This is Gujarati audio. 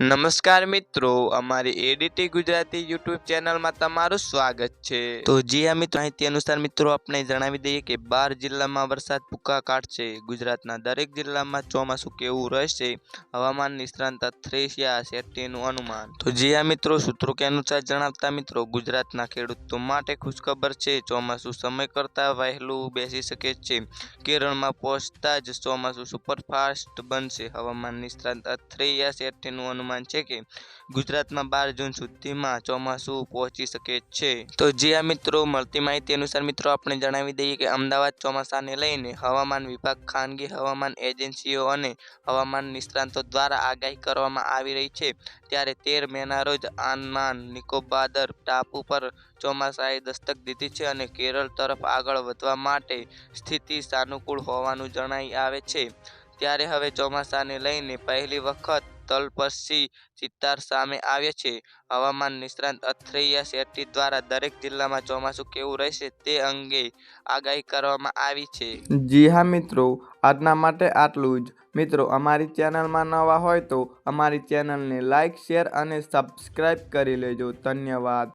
નમસ્કાર મિત્રો, અમારી એડીટી ગુજરાતી યુટ્યુબ ચેનલમાં તમારું સ્વાગત છે. તો જી હા મિત્રો, માહિતી અનુસાર મિત્રો, આપણે જણાવી દઈએ કે બાર જિલ્લામાં વરસાદ ભૂકા કાઢશે ગુજરાતના દરેક જિલ્લામાં ચોમાસું કેવું રહેશે? હવામાન નિષ્ણાંત થ્રેશિયા શેટ્ટીનું અનુમાન. તો જી હા મિત્રો, સૂત્રો કે અનુસાર જણાવતા મિત્રો, ગુજરાતના ખેડૂતો માટે ખુશખબર છે. ચોમાસું સમય કરતાં વહેલું બેસી શકે છે. કેરળમાં પહોંચતા જ ચોમાસું સુપરફાસ્ટ બનશે. હવામાન નિષ્ણાંત અથ્રેયા શેટ્ટીનું અનુમાન. છે કે ગુજરાતમાં બાર જૂન સુધીમાં ચોમાસું પહોંચી શકે છે. તો જે આ મિત્રો મળતી માહિતી અનુસાર મિત્રો, આપણે જણાવી દઈએ કે અમદાવાદ ચોમાસાને લઈને હવામાન વિભાગ, ખાનગી હવામાન એજન્સીઓ અને હવામાન નિષ્ણાંતો દ્વારા આગાહી કરવામાં આવી રહી છે. ત્યારે તેર મેના રોજ આંદામાન નિકોબાદર, ટાપુ પર ચોમાસાએ દસ્તક દીધી છે અને કેરળ તરફ આગળ વધવા માટે સ્થિતિ સાનુકૂળ હોવાનું જણાઈ આવે છે. ત્યારે હવે ચોમાસાને લઈને પહેલી વખત તલપસી ચિત્તાર સામે આવ્યા છે. હવામાન નિષ્ણાંત અથ્રૈયા શેટ્ટી દ્વારા દરેક જિલ્લામાં ચોમાસું કેવું રહેશે તે અંગે આગાહી કરવામાં આવી છે જી હા મિત્રો આજના માટે આટલું જ મિત્રો અમારી ચેનલમાં નવા હોય તો અમારી ચેનલને લાઇક શેર અને સબસ્ક્રાઈબ કરી લેજો ધન્યવાદ